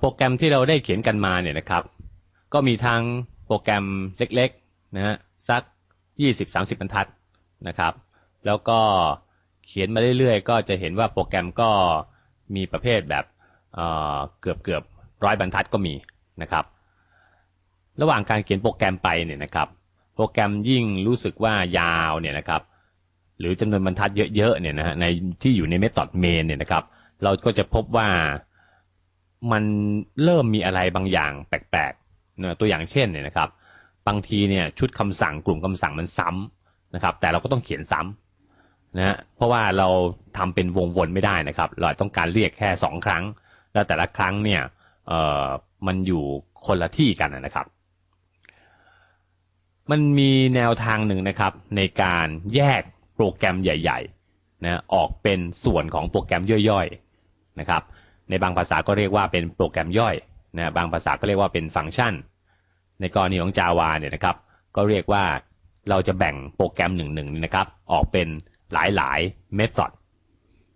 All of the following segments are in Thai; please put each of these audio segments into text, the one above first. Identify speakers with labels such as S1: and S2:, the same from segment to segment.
S1: โปรแกรมที่เราได้เขียนกันมาเนี่ยนะครับ ก็มีทั้งโปรแกรมเล็กๆนะฮะสักยี่สิบสามสิบบรรทัดนะครับ แล้วก็เขียนมาเรื่อยๆ ก็จะเห็นว่าโปรแกรมก็มีประเภทแบบเอ่อเกือบเกือบร้อยบรรทัดก็มีนะครับ ระหว่างการเขียนโปรแกรมไปเนี่ยนะครับ โปรแกรมยิ่งรู้สึกว่ายาวเนี่ยนะครับหรือจำนวนบรรทัดเยอะๆเนี่ยนะฮะในที่อยู่ในเมธอดเมนเนี่ยนะครับ เราก็จะพบว่า มันเริ่มมีอะไรบางอย่างแปลกๆนะตัวอย่างเช่นเนี่ยนะครับ บางทีเนี่ยชุดคำสั่งกลุ่มคำสั่งมันซ้ำนะครับ แต่เราก็ต้องเขียนซ้ำนะฮะเพราะว่าเราทำเป็นวงวนไม่ได้นะครับ เราต้องการเรียกแค่สองครั้ง แล้วแต่ละครั้งเนี่ยเอ่อมันอยู่คนละที่กันนะครับ มันมีแนวทางหนึ่งนะครับ ในการแยกโปรแกรมใหญ่ๆนะออกเป็นส่วนของโปรแกรมย่อยๆนะครับ ในบางภาษาก็เรียกว่าเป็นโปรแกรมย่อยนะบางภาษาก็เรียกว่าเป็นฟังก์ชัน ในกรณีของ Java เนี่ยนะครับ ก็เรียกว่าเราจะแบ่งโปรแกรมหนึ่งหนึ่งนะครับ ออกเป็นหลายๆ method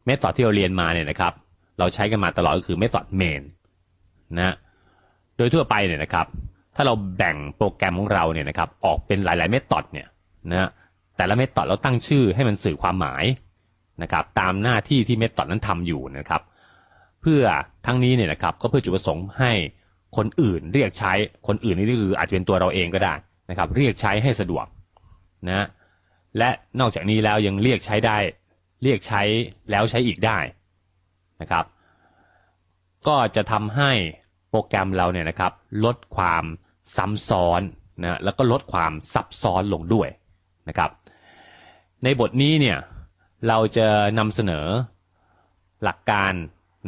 S1: method ที่เราเรียนมาเนี่ยนะครับ เราใช้กันมาตลอดก็คือ method main นะโดยทั่วไปเนี่ยนะครับ ถ้าเราแบ่งโปรแกรมของเราเนี่ยนะครับ ออกเป็นหลายๆ method เนี่ยนะแต่ละ method เราตั้งชื่อให้มันสื่อความหมายนะครับ ตามหน้าที่ที่ method นั้นทำอยู่นะครับ เพื่อทั้งนี้เนี่ยนะครับก็เพื่อจุดประสงค์ให้คนอื่นเรียกใช้คนอื่นนี่คืออาจจะเป็นตัวเราเองก็ได้นะครับ เรียกใช้ให้สะดวกนะและนอกจากนี้แล้วยังเรียกใช้ได้ เรียกใช้แล้วใช้อีกได้นะครับ ก็จะทำให้โปรแกรมเราเนี่ยนะครับ ลดความซ้ำซ้อนนะแล้วก็ลดความซับซ้อนลงด้วยนะครับ ในบทนี้เนี่ยเราจะนำเสนอหลักการ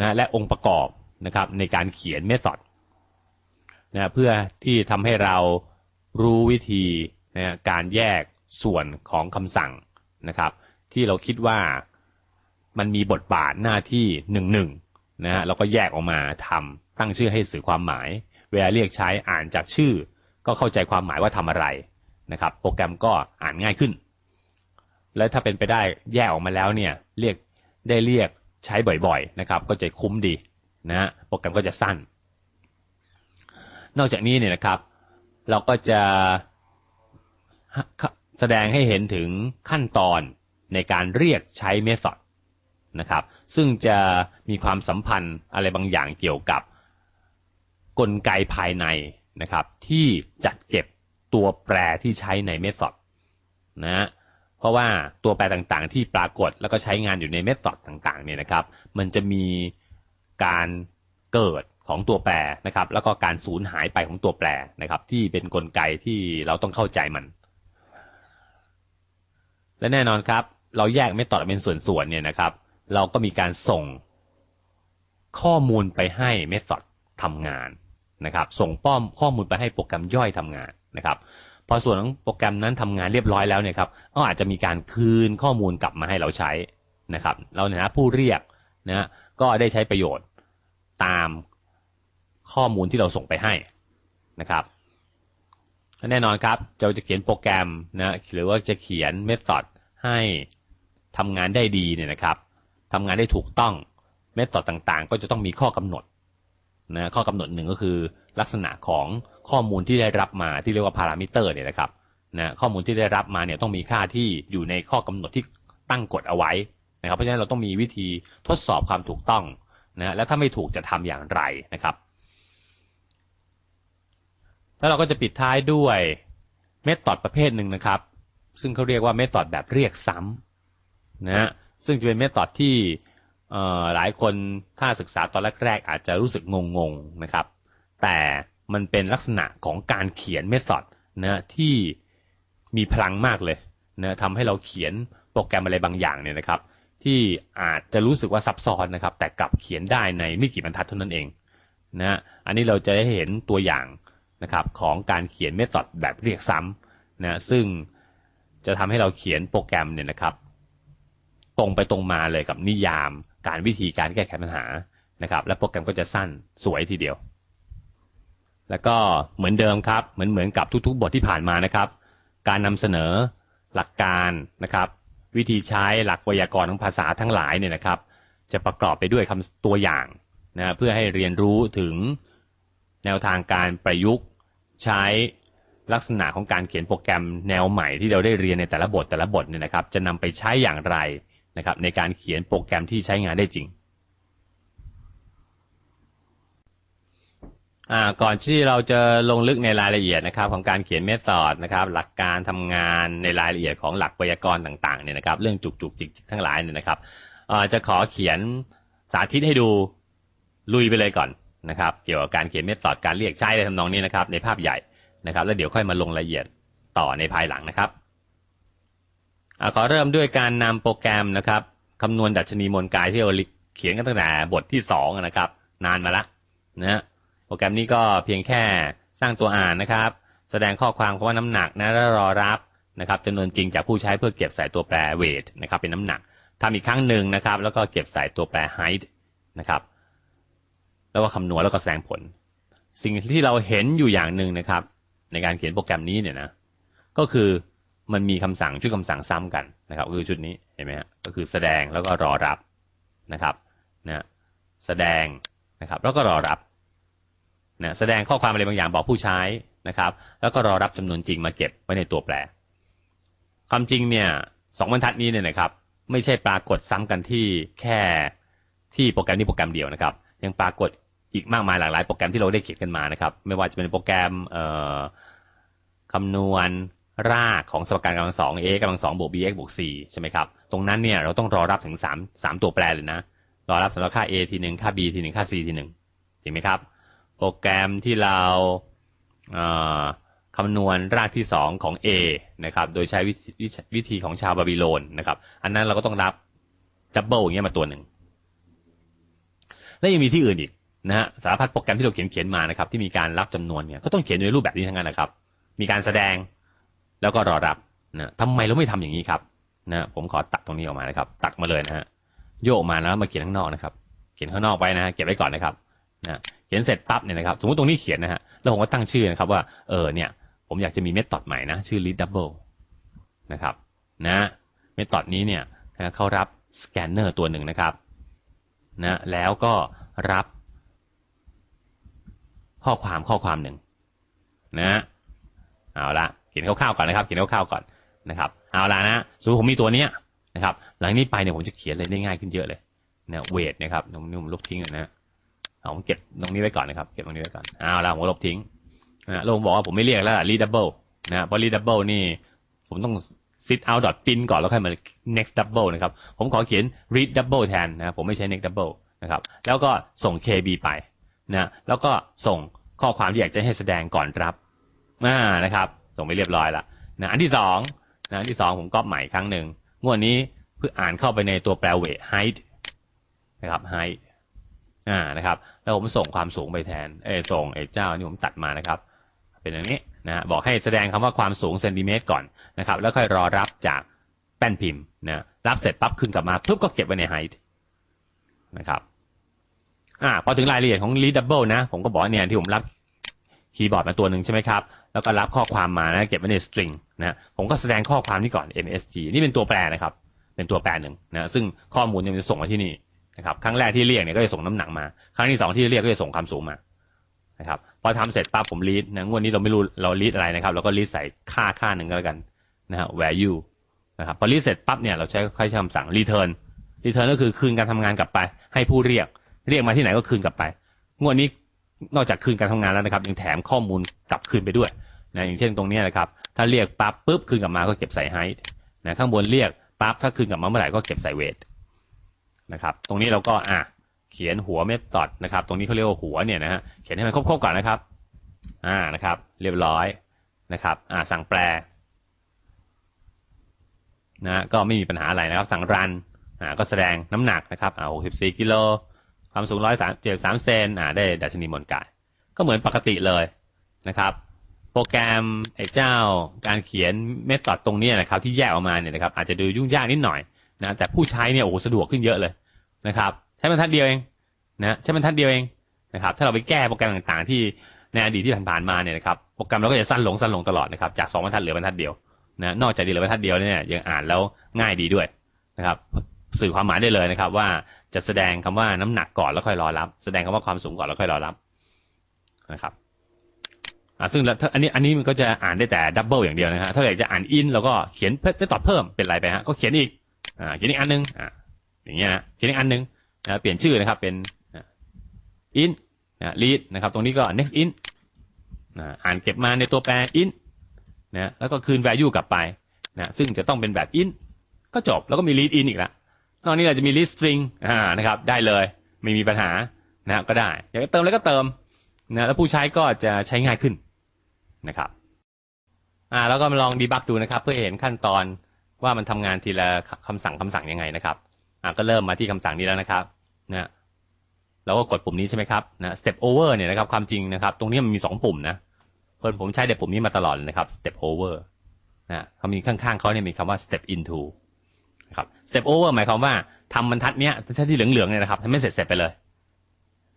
S1: นะและองค์ประกอบนะครับในการเขียนเมธอดนะเพื่อที่ทำให้เรารู้วิธีนะการแยกส่วนของคำสั่งนะครับ ที่เราคิดว่ามันมีบทบาทหน้าที่หนึ่งหนึ่งนะฮะเราก็แยกออกมาทำตั้งชื่อให้สื่อความหมาย เวลาเรียกใช้อ่านจากชื่อ ก็เข้าใจความหมายว่าทำอะไรนะครับ โปรแกรมก็อ่านง่ายขึ้น และถ้าเป็นไปได้แยกออกมาแล้วเนี่ยเรียกได้เรียก ใช้บ่อยๆนะครับ ก็จะคุ้มดีนะฮะโปรแกรมก็จะสั้น นอกจากนี้เนี่ยนะครับ เราก็จะแสดงให้เห็นถึงขั้นตอนในการเรียกใช้เมธอดนะครับ ซึ่งจะมีความสัมพันธ์อะไรบางอย่างเกี่ยวกับกลไกภายในนะครับ ที่จัดเก็บตัวแปรที่ใช้ในเมธอดนะ เพราะว่าตัวแปรต่างๆ ที่ปรากฏแล้วก็ใช้งานอยู่ในเมธอดต่างๆเนี่ยนะครับ มันจะมีการเกิดของตัวแปรนะครับ แล้วก็การสูญหายไปของตัวแปรนะครับ ที่เป็นนกลไกที่เราต้องเข้าใจมัน และแน่นอนครับ เราแยกเมธอดเป็นส่วนๆเนี่ยนะครับ เราก็มีการส่งข้อมูลไปให้เมธอดทำงานนะครับ ส่งป้อมข้อมูลไปให้โปรแกรมย่อยทำงานนะครับ พอส่วนของโปรแกรมนั้นทำงานเรียบร้อยแล้วเนี่ยครับก็อาจจะมีการคืนข้อมูลกลับมาให้เราใช้นะครับ เราเนี่ยนะผู้เรียกนะก็ได้ใช้ประโยชน์ตามข้อมูลที่เราส่งไปให้นะครับแน่นอนครับเราจะเขียนโปรแกรมนะหรือว่าจะเขียนเมธอดให้ทำงานได้ดีเนี่ยนะครับทำงานได้ถูกต้องเมธอดต่างๆ ก็จะต้องมีข้อกำหนดนะข้อกำหนดหนึ่งก็คือลักษณะของ ข้อมูลที่ได้รับมาที่เรียกว่าพารามิเตอร์เนี่ยนะครับนะข้อมูลที่ได้รับมาเนี่ยต้องมีค่าที่อยู่ในข้อกำหนดที่ตั้งกฎเอาไว้นะครับเพราะฉะนั้นเราต้องมีวิธีทดสอบความถูกต้องนะและถ้าไม่ถูกจะทำอย่างไรนะครับ แล้วเราก็จะปิดท้ายด้วยเมธอดประเภทหนึ่งนะครับ ซึ่งเขาเรียกว่าเมธอดแบบเรียกซ้ำนะซึ่งจะเป็นเมธอดที่หลายคนถ้าศึกษาตอนแรกๆอาจจะรู้สึกงงๆนะครับ แต่ มันเป็นลักษณะของการเขียนเมธอดนะที่มีพลังมากเลยนะทำให้เราเขียนโปรแกรมอะไรบางอย่างเนี่ยนะครับ ที่อาจจะรู้สึกว่าซับซ้อนนะครับ แต่กลับเขียนได้ในไม่กี่บรรทัดเท่านั้นเองนะอันนี้เราจะได้เห็นตัวอย่างนะครับของการเขียนเมธอดแบบเรียกซ้ำนะซึ่งจะทำให้เราเขียนโปรแกรมเนี่ยนะครับ ตรงไปตรงมาเลยกับนิยาม การวิธีการแก้ไขปัญหานะครับ และโปรแกรมก็จะสั้นสวยทีเดียว แล้วก็เหมือนเดิมครับ เหมือนเหมือนกับทุกๆ บทที่ผ่านมานะครับ การนำเสนอหลักการนะครับ วิธีใช้หลักไวยากรณ์ของภาษาทั้งหลายเนี่ยนะครับ จะประกอบไปด้วยคำตัวอย่างนะเพื่อให้เรียนรู้ถึงแนวทางการประยุกต์ใช้ลักษณะของการเขียนโปรแกรมแนวใหม่ที่เราได้เรียนในแต่ละบทแต่ละบทเนี่ยนะครับ จะนำไปใช้อย่างไรนะครับ ในการเขียนโปรแกรมที่ใช้งานได้จริง อ่า ก่อนที่เราจะลงลึกในรายละเอียดนะครับ ของการเขียนเมธอดนะครับ หลักการทำงานในรายละเอียดของหลักไวยากรณ์ต่างๆเนี่ยนะครับ เรื่องจุกจุกจิกจิกทั้งหลายเนี่ยนะครับจะขอเขียนสาธิตให้ดูลุยไปเลยก่อนนะครับ เกี่ยวกับการเขียนเมธอดการเรียกใช้ในทำนองนี้นะครับ ในภาพใหญ่นะครับ แล้วเดี๋ยวค่อยมาลงรายละเอียดต่อในภายหลังนะครับอขอเริ่มด้วยการนำโปรแกรมนะครับคำนวณดัชนีมวลกายที่เราเขียนกันตั้งแต่บทที่สองนะครับ นานมาละนะฮะ โปรแกรมนี้ก็เพียงแค่สร้างตัวอ่านนะครับ แสดงข้อความคำว่าน้ำหนักนะแล้วรอรับนะครับจำนวนจริงจากผู้ใช้เพื่อเก็บใส่ตัวแปร weight นะครับเป็นน้ำหนักทำอีกครั้งหนึ่งนะครับ แล้วก็เก็บใส่ตัวแปร height นะครับ แล้วก็คำนวณแล้วก็แสดงผล สิ่งที่เราเห็นอยู่อย่างหนึ่งนะครับ ในการเขียนโปรแกรมนี้เนี่ยนะก็คือมันมีคำสั่งชุดคำสั่งซ้ำกันนะครับคือชุดนี้เห็นไหมฮะก็คือแสดงแล้วก็รอรับนะครับนะแสดงนะครับแล้วก็รอรับ นะแสดงข้อความอะไรบางอย่างบอกผู้ใช้นะครับ แล้วก็รอรับจำนวนจริงมาเก็บไว้ในตัวแปร ความจริงเนี่ยสองบรรทัดนี้เนี่ยนะครับ ไม่ใช่ปรากฏซ้ำกันที่แค่ที่โปรแกรมนี้โปรแกรมเดียวนะครับ ยังปรากฏอีกมากมายหลากหลายโปรแกรมที่เราได้เขียนกันมานะครับ ไม่ว่าจะเป็นโปรแกรมคำนวณรากของสมการกำลังสอง a กำลังสองบวก bx บวก c ใช่ไหมครับ ตรงนั้นเนี่ยเราต้องรอรับถึงสามตัวแปรเลยนะ รอรับสำหรับค่า a ทีหนึ่งค่า b ทีหนึ่งค่า c ทีหนึ่งจริงไหมครับ โปรแกรมที่เราคำนวณรากที่สองของ A นะครับ โดยใช้ววิธีของชาวบาบิโลนนะครับ อันนั้นเราก็ต้องรับดับเบิลอย่างเงี้ยมาตัวหนึ่ง และยังมีที่อื่นอีกนะฮะ สารพัดโปรแกรมที่เราเขียนเขียนมานะครับ ที่มีการรับจำนวนเนี่ย ก็ต้องเขียนในรูปแบบนี้ทั้งนั้นนะครับ มีการแสดงแล้วก็รอรับนะทำไมเราไม่ทำอย่างนี้ครับนะผมขอตัดตรงนี้ออกมานะครับ ตัดมาเลยนะฮะ โยกมาแล้วมาเขียนข้างนอกนะครับ เขียนข้างนอกไว้นะฮะเก็บไว้ก่อนนะครับนะ เขียนเสร็จปั๊บเนี่ยนะครับสมมติตรงนี้เขียนนะฮะแล้วผมก็ตั้งชื่อนะครับว่าเออเนี่ยผมอยากจะมีเมธอดใหม่นะชื่อ read double นะครับนะเมธอดนี้เนี่ยเขารับสแกนเนอร์ตัวหนึ่งนะครับนะแล้วก็รับข้อความข้อความหนึ่งนะเอาละเขียนคร่าวๆก่อนนะครับเขียนคร่าวๆก่อนนะครับเอาละนะสมมติผมมีตัวเนี้ยนะครับหลังนี้ไปเนี่ยผมจะเขียนเลยได้ง่ายขึ้นเยอะเลยนะเวทนะครับนี้ผมลบทิ้งเลยนะ ผมเก็บตรงนี้ไว้ก่อนนะครับ เก็บตรงนี้ไว้ก่อนเอาละผมลบทิ้งนะล้วผมบอกว่าผมไม่เรียกแล้ว read double นะเพราะ read double นี่ ผมต้อง sit out dot pin ก่อนแล้วค่อยมา next double นะครับ ผมขอเขียน read double แทนนะผมไม่ใช้ next double นะครับ แล้วก็ส่ง kb ไปนะแล้วก็ส่งข้อความที่อยากจะให้แสดงก่อนรับอ่านะครับ ส่งไปเรียบร้อยละนะอันที่สองนะอันที่สองผมก๊อปใหม่ครั้งหนึ่งงวดนี้เพื่ออ่านเข้าไปในตัวแปล weight height นะครับ height อ่านะครับ แล้วผมส่งความสูงไปแทน เอส่งไอ้เจ้านี่ผมตัดมานะครับ เป็นอย่างนี้นะบอกให้แสดงคำว่าความสูงเซนติเมตรก่อนนะครับ แล้วค่อยรอรับจากแป้นพิมพ์นะรับเสร็จปั๊บขึ้นกลับมาปุ๊บก็เก็บไว้ในไฮท์นะครับอ่าพอถึงรายละเอียดของ readable นะ ผมก็บอกเนี่ยที่ผมรับคีย์บอร์ดมาตัวหนึ่งใช่ไหมครับ แล้วก็รับข้อความมานะ เก็บไว้ใน string นะผมก็แสดงข้อความนี้ก่อน msg นี่เป็นตัวแปรนะครับ เป็นตัวแปรหนึ่งนะซึ่งข้อมูลเนี่ยมันจะส่งมาที่นี่ นะครับครั้งแรกที่เรียกเนี่ยก็จะส่งน้ำหนักมา ครั้งที่สองที่เรียกก็จะส่งความสูงมานะครับพอทำเสร็จปั๊บผมรีดนะงวดนี้เราไม่รู้เรารีดอะไรนะครับเราก็รีดใส่ค่าค่าหนึ่งก็แล้วกันนะฮะ value นะครับพอรีดเสร็จปั๊บเนี่ยเราใช้ค่อยใช้คำสั่ง return return ก็คือคืนการทำงานกลับไป ให้ผู้เรียก เรียกมาที่ไหนก็คืนกลับไป งวดนี้นอกจากคืนการทำงานแล้วนะครับ ยังแถมข้อมูลกลับคืนไปด้วยนะอย่างเช่นตรงนี้นะครับถ้าเรียกปั๊บปุ๊บคืนกลับมาก็เก็บใส่ height นะข้างบนเรียกปั๊บถ้าคืนกลับมาเมื่อไหร่ก็เก็บใส่ weight นะครับ ตรงนี้เราก็อะเขียนหัวเมธอดนะครับ ตรงนี้เขาเรียกว่าหัวเนี่ยนะฮะเขียนให้มันครบๆก่อนนะครับ อ่านะครับ เรียบร้อยนะครับอ่าสั่งแปลนะก็ไม่มีปัญหาอะไรนะครับ สั่งรันอ่าก็แสดงน้ำหนักนะครับอ่า64กิโลความสูงร้อยสามเจ็ดสามเซนอ่าได้ดัชนีมวลกาย ก็เหมือนปกติเลยนะครับ โปรแกรมไอ้เจ้าการเขียนเมธอดตรงนี้นะครับ ที่แยกออกมาเนี่ยนะครับ อาจจะดูยุ่งยากนิดหน่อย นะแต่ผู้ใช้เนี่ยโอ้โหสะดวกขึ้นเยอะเลยนะครับ ใช้บรรทัดเดียวเองนะใช้บรรทัดเดียวเองนะครับ ถ้าเราไปแก้โปรแกรมต่างๆ ที่ในอดีตที่ผ่านๆมาเนี่ยนะครับโปรแกรมเราก็จะสั้นลงสั้นลงตลอดนะครับจากสองบรรทัดเหลือบรรทัดเดียวนะนอกจากดีเหลือบรรทัดเดียวเนี่ยยังอ่านแล้วง่ายดีด้วยนะครับสื่อความหมายได้เลยนะครับ ว่าจะแสดงคำว่าน้ำหนักก่อนแล้วค่อยรอรับ แสดงคำว่าความสูงก่อนแล้วค่อยรอรับนะครับอ่าซึ่งถ้าอันนี้อันนี้มันก็จะอ่านได้แต่ดับเบิลอย่างเดียวนะฮะถ้าอยากจะอ่านอินเราก็เขียนเพื่อตอบเพิ่มเป็นไรไปฮะก็เขียนอีก อ่าเขียนอีกอันนึงอ่าอย่างเงี้ยนะเขียนอีกอันนึงนะเปลี่ยนชื่อนะครับเป็นอินนะลีดนะครับ ตรงนี้ก็ next in นะอ่านเก็บมาในตัวแปร in นะแล้วก็คืน value กลับไปนะซึ่งจะต้องเป็นแบบ in ก็จบแล้วก็มี lead in อีกแล้วนอกนี้เราจะมี list string อ่านะครับได้เลยไม่มีปัญหานะก็ได้อยากจะเติมแล้วก็เติมนะแล้วผู้ใช้ก็จะใช้ง่ายขึ้นนะครับอ่าแล้วก็มาลองดีบักดูนะครับ เพื่อเห็นขั้นตอน ว่ามันทำงานทีละคำสั่งคำสั่งยังไงนะครับอ่าก็เริ่มมาที่คำสั่งนี้แล้วนะครับนะเราก็กดปุ่มนี้ใช่ไหมครับนะ step over เนี่ยนะครับความจริงนะครับ ตรงนี้มันมีสองปุ่มนะเพื่อนผมใช้แต่ปุ่มนี้มาตลอดนะครับ step over นะเขามีข้างๆเขาเนี่ยมีคำว่า step into นะครับ step over หมายความว่าทำบรรทัดเนี้ยถ้าที่เหลืองๆเนี่ยนะครับทำไม่เสร็จเสร็จไปเลย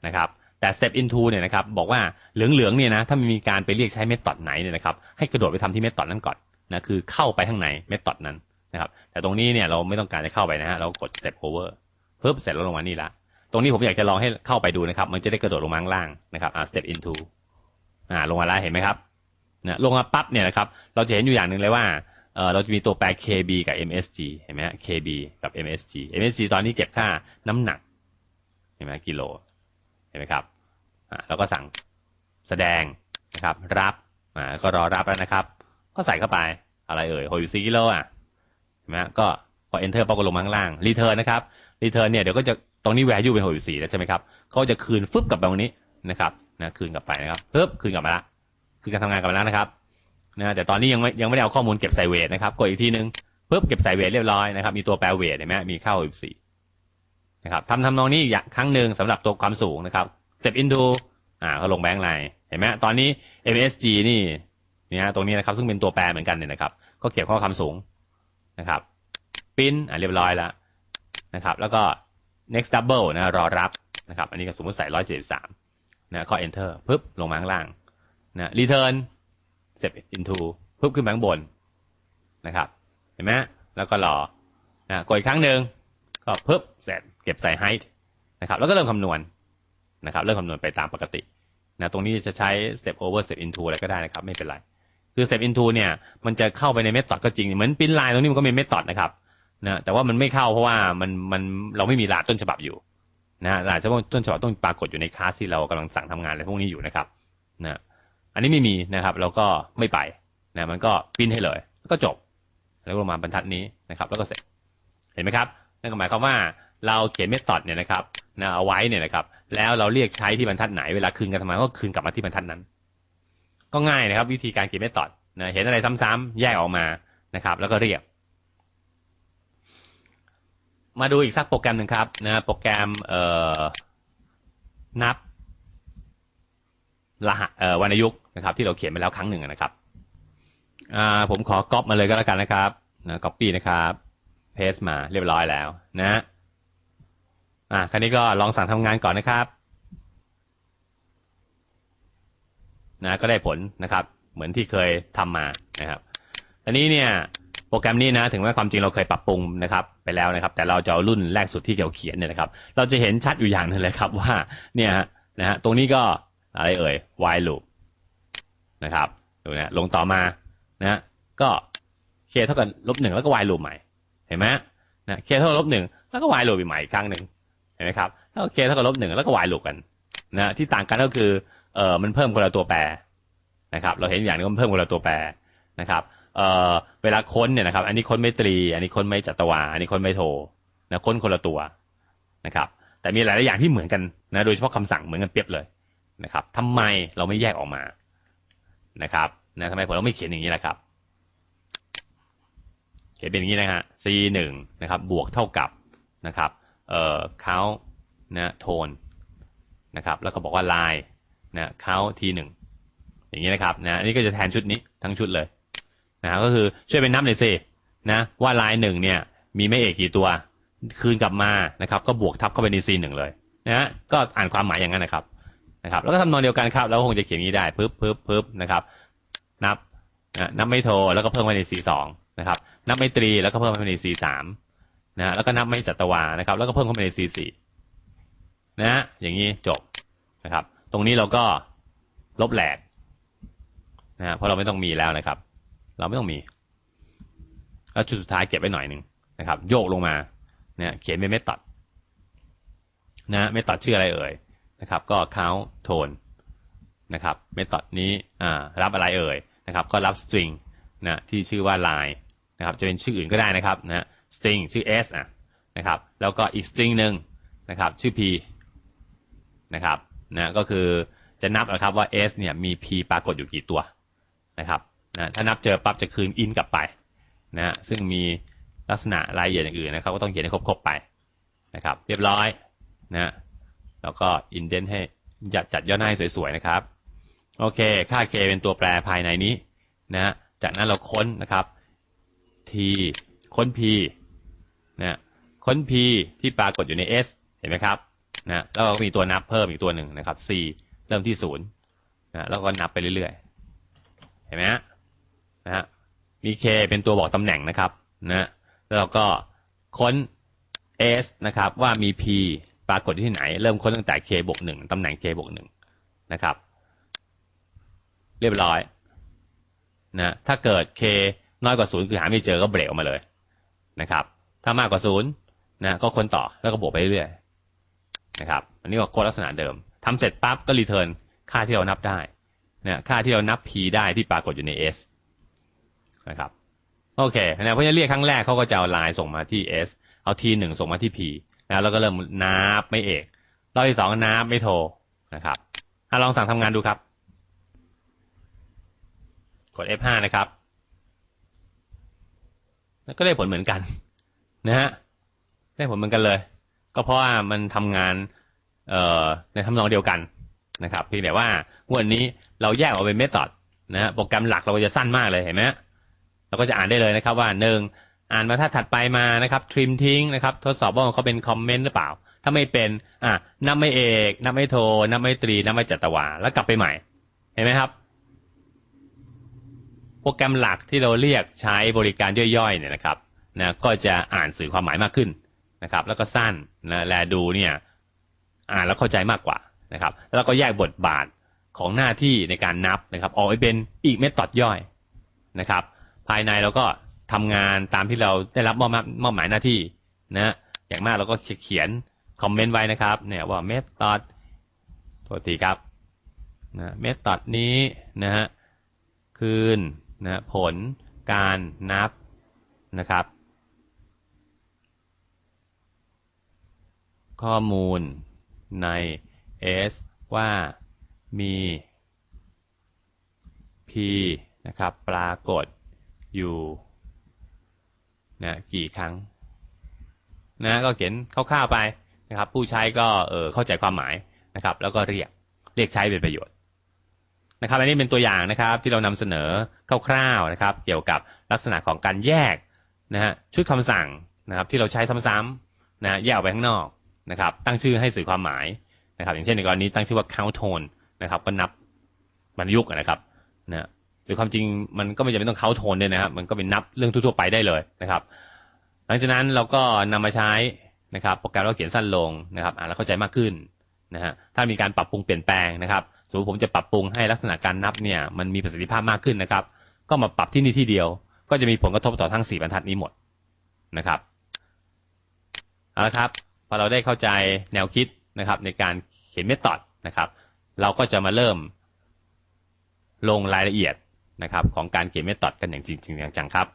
S1: นะครับแต่ step into เนี่ยนะครับบอกว่าเหลืองๆเนี่ยนะถ้ามีการไปเรียกใช้เมธอดไหนเนี่ยนะครับให้กระโดดไปทำที่เมธอดนั้นก่อนนะคือเข้าไปข้างในเมธอดนั้น นะครับแต่ตรงนี้เนี่ยเราไม่ต้องการจะเข้าไปนะฮะเรากด step over เพิ่มเสร็จแล้วลงมานี่ละตรงนี้ผมอยากจะลองให้เข้าไปดูนะครับ มันจะได้กระโดดลงมาข้างล่างนะครับอ่า step into อ่าลงมาแล้วเห็นไหมครับนะลงมาปั๊บเนี่ยนะครับเราจะเห็นอยู่อย่างหนึ่งเลยว่าเออเราจะมีตัวแปร kb กับ msg เห็นไหมฮะ kb กับ msg msg ตอนนี้เก็บค่าน้ำหนักเห็นไหมกิโลเห็นไหมครับอ่าแล้วก็สั่งแสดงนะครับรับอ่าก็รอรับแล้วนะครับ ก็ใส่เข้าไปอะไรเอ่ยหกสิบกิโลอะ นะก็พอ enter ปั๊บก็ลงมาข้างล่าง return นะครับ return เนี่ยเดี๋ยวก็จะตรงนี้ value เป็นหกสิบสี่แล้วใช่ไหมครับเขาจะคืนฟึบกลับไปตรงนี้นะครับนะคืนกลับไปนะครับปึ๊บคืนกลับมาละคือการทำงานกลับมาแล้วนะครับนะแต่ตอนนี้ยังไม่ยังไม่ได้เอาข้อมูลเก็บใส่เวทนะครับกดอีกทีนึงปึ๊บเก็บใส่เวทเรียบร้อยนะครับมีตัวแปรเวทเห็นไหมมีเข้าหกสิบสี่นะครับทำทำนองนี้อีกครั้งหนึ่งสำหรับตัวความสูงนะครับ step into อ่าก็ลงแบงค์ไลน์เห็นไหมตอนนี้ MSG นี่เนี่ยตรงนี้นะครับซึ่งเป็นตัวแปรเหมือนกันเนี่ยนะครับ ก็เก็บข้อความสูง นะครับปิ้นอ่าเรียบร้อยแล้วนะครับ แล้วก็ next double นะรอรับนะครับ อันนี้ก็สมมติใส่ร้อยเจ็ดสามนะก็ enter ปึ๊บลงมาข้างล่างนะ return step into ปึ๊บขึ้นมาข้างบนนะครับ เห็นไหมแล้วก็รอนะกดอีกครั้งหนึ่งก็ปึ๊บเสร็จเก็บใส่ height นะครับ แล้วก็เริ่มคำนวณนะครับ เริ่มคำนวณไปตามปกตินะตรงนี้จะใช้ step over step into อะไรก็ได้นะครับ ไม่เป็นไร คือ step into เนี่ยมันจะเข้าไปใน method ก็จริง เหมือน pin line ตรงนี้มันก็มี method นะครับนะแต่ว่ามันไม่เข้าเพราะว่ามันมันเราไม่มีรหัสต้นฉบับอยู่นะรหัสต้นฉบับต้องปรากฏอยู่ในคลาสที่เรากำลังสั่งทำงานอะไรพวกนี้อยู่นะครับนะอันนี้ไม่มีนะครับ เราก็ไม่ไปนะมันก็ปิ้นให้เลย ก็จบ แล้วลงมาบรรทัดนี้นะครับ แล้วก็เสร็จเห็นไหมครับนั่นก็หมายความว่าเราเขียนเมธอดเนี่ยนะครับนะเอาไว้เนี่ยนะครับ แล้วเราเรียกใช้ที่บรรทัดไหนเวลาคืนกันทำไมก็คืนกลับมาที่บรรทัดนั้น ก็ง่ายนะครับ วิธีการเขียนเมธอดนะเห็นอะไรซ้ำๆแยกออกมานะครับ แล้วก็เรียกมาดูอีกสักโปรแกรมหนึ่งครับนะโปรแกรมเอ่อนับรหัสเอ่อวรรณยุกต์นะครับ ที่เราเขียนไปแล้วครั้งหนึ่งนะครับอ่าผมขอก๊อปมาเลยก็แล้วกันนะครับนะก๊อปปี้นะครับเพสมาเรียบร้อยแล้วนะอ่าคราวนี้ก็ลองสั่งทำงานก่อนนะครับ นะก็ได้ผลนะครับ เหมือนที่เคยทำมานะครับอันนี้เนี่ยโปรแกรมนี้นะถึงแม้ความจริงเราเคยปรับปรุงนะครับไปแล้วนะครับ แต่เราจะเอารุ่นแรกสุดที่เราเขียนเนี่ยนะครับ เราจะเห็นชัดอยู่อย่างหนึงเลยครับว่าเนี่ยนะฮะตรงนี้ก็อะไรเอ่ย while loop นะครับดูนะลงต่อมานะก็ k เท่ากับลบหนึ่งแล้วก็ while loop ใหม่เห็นไหมนะ k เท่ากับลบหนึ่งแล้วก็ while loop อีกใหม่อีกครั้งหนึ่งเห็นไหมครับแล้ว k เท่ากับลบหนึ่งแล้วก็ while loop กันนะที่ต่างกันก็คือ เออมันเพิ่มคนละตัวแปรนะครับ เราเห็นอย่างนึงมันเพิ่มคนละตัวแปรนะครับเออเวลาค้นเนี่ยนะครับ อันนี้ค้นไม่ตรี อันนี้ค้นไม่จัตวา อันนี้ค้นไม่โทนะค้นคนละตัวนะครับ แต่มีหลาย ๆ อย่างที่เหมือนกันนะโดยเฉพาะคำสั่งเหมือนกันเปรียบเลยนะครับทำไมเราไม่แยกออกมานะครับนะทำไมผมเราไม่เขียนอย่างนี้ล่ะครับ เขียนเป็นอย่างนี้นะฮะ c หนึ่งนะครับ บวกเท่ากับนะครับ เอ่อ count นะโทนนะครับ แล้วก็บอกว่า line นะ count t หนึ่งอย่างนี้นะครับนะนนี้ก็จะแทนชุดนี้ทั้งชุดเลยนะก็คือช่วยเป็นนับหน่อยสินะว่าลายหนึ่งเนี่ยมีไม่เอกกี่ตัวคืนกลับมานะครับก็บวกทับเข้าไปในซีหนึ่งเลยนะฮะก็อ่านความหมายอย่างนั้นนะครับนะครับ แล้วก็ทำนองเดียวกันครับแล้วคงจะเขียนนี้ได้ปึ๊บปึ๊บปึ๊บนะครับ นับนะนับไม่โทแล้วก็เพิ่มไปในซีสองนะครับ นับไม่ตรีแล้วก็เพิ่มไปในซีสามนะฮะแล้วก็นับไม่จัตวานะครับ แล้วก็เพิ่มเข้าไปใน C4 นะฮะอย่างนี้จบนะครับ ตรงนี้เราก็ลบแหลกนะเพราะเราไม่ต้องมีแล้วนะครับ เราไม่ต้องมีแล้วจุดสุดท้ายเก็บไว้หน่อยหนึ่งนะครับ โยกลงมาเนี่ยเขียนเป็นเมธอดนะเมธอดชื่ออะไรเอ่ยนะครับ ก็ count tone นะครับเมธอดนี้อ่ารับอะไรเอ่ยนะครับ ก็รับ string นะที่ชื่อว่า line นะครับจะเป็นชื่ออื่นก็ได้นะครับนะ string ชื่อ s อะนะครับแล้วก็อีก string หนึ่งนะครับชื่อ p นะครับ นะก็คือจะนับนะครับว่า s เนี่ยมี p ปรากฏอยู่กี่ตัวนะครับนะถ้านับเจอปั๊บจะคืน in กลับไปนะซึ่งมีลักษณะรายละเอียดอย่างอื่นนะครับ ก็ต้องเขียนให้ครบๆไปนะครับ เรียบร้อยนะแล้วก็ indent ให้จัดจัดย่อหน้าให้สวยๆนะครับ โอเค ค่า k เป็นตัวแปรภายในนี้นะจากนั้นเราค้นนะครับ t ค้น p นะค้น p ที่ปรากฏอยู่ใน s เห็นไหมครับ นะแล้วก็มีตัวนับเพิ่มอีกตัวหนึ่งนะครับ c เริ่มที่ศูนย์นะแล้วก็นับไปเรื่อยๆ เห็นไหมฮะนะฮะมี k เป็นตัวบอกตำแหน่งนะครับนะแล้วเราก็ค้น s นะครับว่ามี p ปรากฏที่ไหน เริ่มค้นตั้งแต่ k บวกหนึ่งตำแหน่ง k บวกหนึ่งนะครับ เรียบร้อยนะถ้าเกิด k น้อยกว่าศูนย์คือหาไม่เจอก็เบรกออกมาเลยนะครับ ถ้ามากกว่าศูนย์นะก็ค้นต่อแล้วก็บวกไปเรื่อย นะครับ อันนี้ก็โค้ดลักษณะเดิมทำเสร็จปั๊บก็รีเทิร์นค่าที่เรานับได้นะค่าที่เรานับ p ได้ที่ปรากฏอยู่ใน s นะครับโอเคนะเพราะฉะนั้นเรียกครั้งแรกเขาก็จะเอาไลน์ส่งมาที่ s เอา t หนึ่งส่งมาที่ p นะแล้วก็เริ่มนับไม่เอกรอบที่สองนับไม่โทรนะครับถ้าลองสั่งทำงานดูครับ กด F5 นะครับ แล้วก็ได้ผลเหมือนกัน นะฮะ ได้ผลเหมือนกันเลย ก็เพราะว่ามันทำงานเออในทำนองเดียวกันนะครับเพียงแต่ว่างวดนี้เราแยกออกเป็นเมธอดนะฮะโปรแกรมหลักเราก็จะสั้นมากเลยเห็นไหมเราก็จะอ่านได้เลยนะครับว่าหนึ่งอ่านมาถ้าถัดไปมานะครับทริมทิ้งนะครับทดสอบว่าเขาเป็นคอมเมนต์หรือเปล่า ถ้าไม่เป็นอะนับไม่เอกนับไม่โทนับไม่ตรีนับไม่จัตวา แล้วกลับไปใหม่ เห็นไหมครับ โปรแกรมหลักที่เราเรียกใช้บริการย่อยๆเนี่ยนะครับนะก็จะอ่านสื่อความหมายมากขึ้น นะครับ แล้วก็สั้นนะแลดูเนี่ยอ่านแล้วเข้าใจมากกว่านะครับ แล้วก็แยกบทบาทของหน้าที่ในการนับนะครับ ออกไปเป็นอีกเมธอดย่อยนะครับ ภายในเราก็ทำงานตามที่เราได้รับมอบมอบหมายหน้าที่นะอย่างมากเราก็เขียนคอมเมนต์ไว้นะครับ เนี่ยว่าเมธอดโทษทีครับนะเมธอดนี้นะฮะคืนนะผลการนับนะครับ ข้อมูลใน S ว่ามี P นะครับปรากฏอยู่นะกี่ครั้งนะก็เขียนคร่าวๆไปนะครับ ผู้ใช้ก็เออเข้าใจความหมายนะครับ แล้วก็เรียกเรียกใช้เป็นประโยชน์นะครับ อันนี้เป็นตัวอย่างนะครับที่เรานำเสนอคร่าวๆนะครับ เกี่ยวกับลักษณะของการแยกนะฮะชุดคำสั่งนะครับ ที่เราใช้ซ้ำๆนะแยกออกไปข้างนอก นะครับ ตั้งชื่อให้สื่อความหมายนะครับ อย่างเช่นในกรณีตั้งชื่อว่า count tone นะครับ ก็นับบรรยุกนะครับนะหรือความจริงมันก็ไม่จำเป็นต้อง count tone ด้วยนะครับ มันก็เป็นนับเรื่องทั่วๆไปได้เลยนะครับ หลังจากนั้นเราก็นำมาใช้นะครับ โปรแกรมเราเขียนสั้นลงนะครับ อ่านแล้วเข้าใจมากขึ้นนะฮะ ถ้ามีการปรับปรุงเปลี่ยนแปลงนะครับ สมมติผมจะปรับปรุงให้ลักษณะการนับเนี่ยมันมีประสิทธิภาพมากขึ้นนะครับ ก็มาปรับที่นี่ที่เดียว ก็จะมีผลกระทบต่อทั้ง 4 บรรทัดนี้หมดนะครับ เอาละครับ พอเราได้เข้าใจแนวคิดนะครับ ในการเขียนเมธอดนะครับ เราก็จะมาเริ่มลงรายละเอียดนะครับ ของการเขียนเมธอดกันอย่างจริงจังครับ